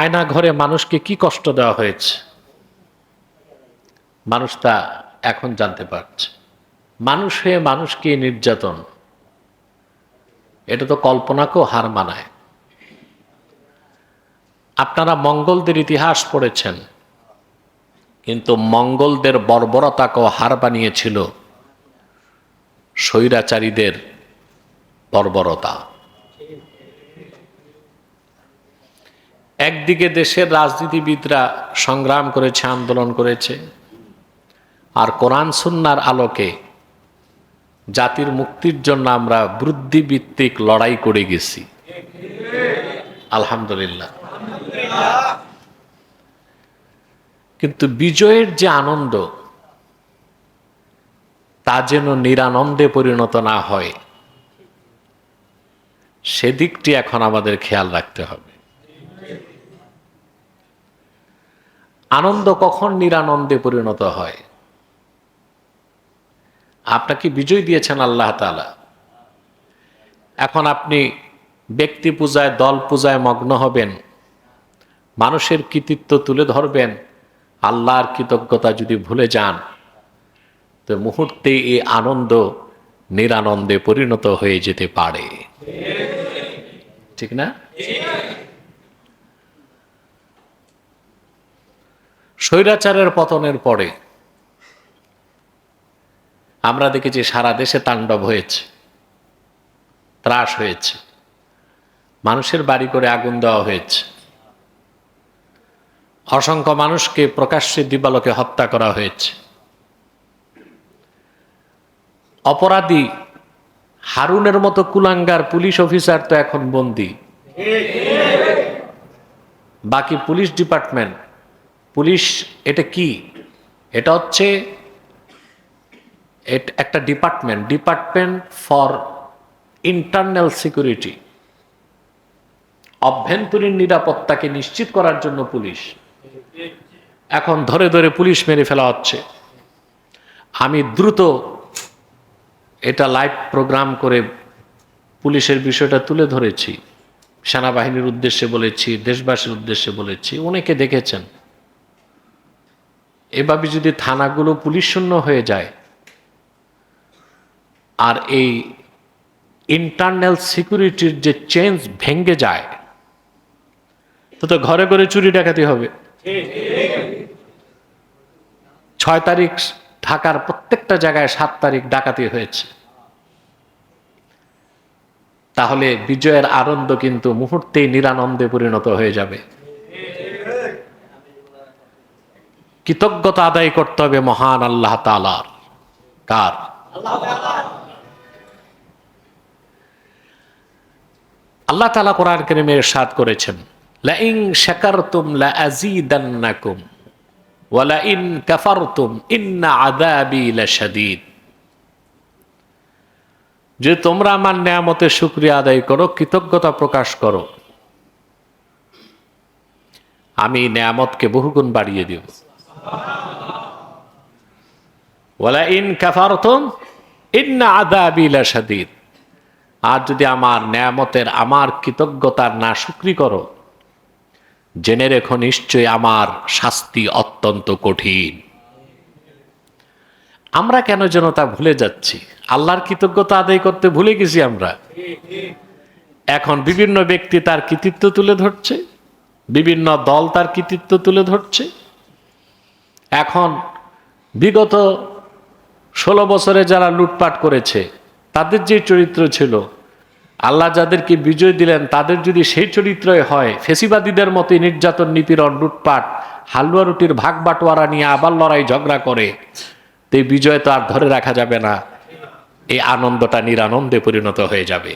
আয়না ঘরে মানুষকে কি কষ্ট দেওয়া হয়েছে? মানুষ তা এখন জানতে পারছে। মানুষ হয়ে মানুষকে নির্যাতন? এটা তো কল্পনাকেও হার মানায়। আপনারা মঙ্গলদের ইতিহাস পড়েছেন, কিন্তু মঙ্গলদের বর্বরতাকেও হার বানিয়েছিল স্বৈরাচারীদের বর্বরতা। একদিকে দেশের রাজনীতিবিদরা সংগ্রাম করেছে, আন্দোলন করেছে। আর কোরআন সুন্নার আলোকে জাতির মুক্তির জন্য আমরা বুদ্ধিভিত্তিক লড়াই করে গেছি। আলহামদুলিল্লাহ। কিন্তু বিজয়ের যে আনন্দ, তা যেন নিরানন্দে পরিণত না হয়, সেদিকটি এখন আমাদের খেয়াল রাখতে হবে। আনন্দ কখন নিরানন্দে পরিণত হয়? আপনাকে বিজয় দিয়েছেন আল্লাহ তালা এখন আপনি ব্যক্তি পূজায়, দল পূজায় মগ্ন হবেন, মানুষের কৃতিত্ব তুলে ধরবেন, আল্লাহর কৃতজ্ঞতা যদি ভুলে যান, তো মুহূর্তে এই আনন্দ নিরানন্দে পরিণত হয়ে যেতে পারে। ঠিক না? স্বৈরাচারের পতনের পরে আমরা দেখেছি সারা দেশে তাণ্ডব হয়েছে, ত্রাস হয়েছে, মানুষের বাড়ি করে আগুন দেওয়া হয়েছে। অসংখ্য মানুষকে প্রকাশ্যে দিবালোকে হত্যা করা হয়েছে। অপরাধী হারুনের মতো কুলাঙ্গার পুলিশ অফিসার তো এখন বন্দি। বাকি পুলিশ ডিপার্টমেন্ট পুলিশ এটা কি? এটা হচ্ছে একটা department department for internal security. অভ্যন্তরীণ নিরাপত্তাকে নিশ্চিত করার জন্য পুলিশ। এখন ধরে ধরে পুলিশ মেরে ফেলা হচ্ছে। আমি দ্রুত এটা লাইভ প্রোগ্রাম করে পুলিশের বিষয়টা তুলে ধরেছি। সেনাবাহিনীর উদ্দেশ্যে বলেছি, দেশবাসীর উদ্দেশ্যে বলেছি, অনেকে দেখেছেন। এভাবে যদি থানাগুলো পুলিশ শূন্য হয়ে যায়, আর এই ইন্টারনাল সিকিউরিটির যে চেঞ্জ ভেঙ্গে যায় তো তো ঘরে ঘরে চুরি ডাকাতি হবে। ছয় তারিখ ঢাকার প্রত্যেকটা জায়গায় সাত তারিখ ডাকাতি হয়েছে। তাহলে বিজয়ের আনন্দ কিন্তু মুহূর্তেই নিরানন্দে পরিণত হয়ে যাবে। কৃতজ্ঞতা আদায় করতে হবে মহান আল্লাহ তালার কার? আল্লাহ তালা কোরআন কেরিমে সাদ করেছেন লাইং লাইন কাফারতুম, ইন্না যে তোমরা আমার নিয়ামতের শুকরিয়া আদায় করো, কৃতজ্ঞতা প্রকাশ করো। আমি নিয়ামতকে বহুগুণ বাড়িয়ে দিব। ইন আর যদি আমার নেয়ামতের, আমার কৃতজ্ঞতার না শুক্রি করো, জেনে রেখো নিশ্চয় আমার শাস্তি অত্যন্ত কঠিন। আমরা কেন যেন তা ভুলে যাচ্ছি? আল্লাহর কৃতজ্ঞতা আদায় করতে ভুলে গেছি আমরা। এখন বিভিন্ন ব্যক্তি তার কৃতিত্ব তুলে ধরছে, বিভিন্ন দল তার কৃতিত্ব তুলে ধরছে। এখন বিগত ষোলো বছরে যারা লুটপাট করেছে, তাদের যে চরিত্র ছিল, আল্লাহ যাদেরকে বিজয় দিলেন, তাদের যদি সেই চরিত্রই হয়, ফেসিবাদীদের মতো নির্যাতন, নিপীড়ন, লুটপাট, হালুয়া রুটির ভাগ বাটোয়ারা নিয়ে আবার লড়াই, ঝগড়া করে, তো বিজয় তো আর ধরে রাখা যাবে না। এই আনন্দটা নিরানন্দে পরিণত হয়ে যাবে।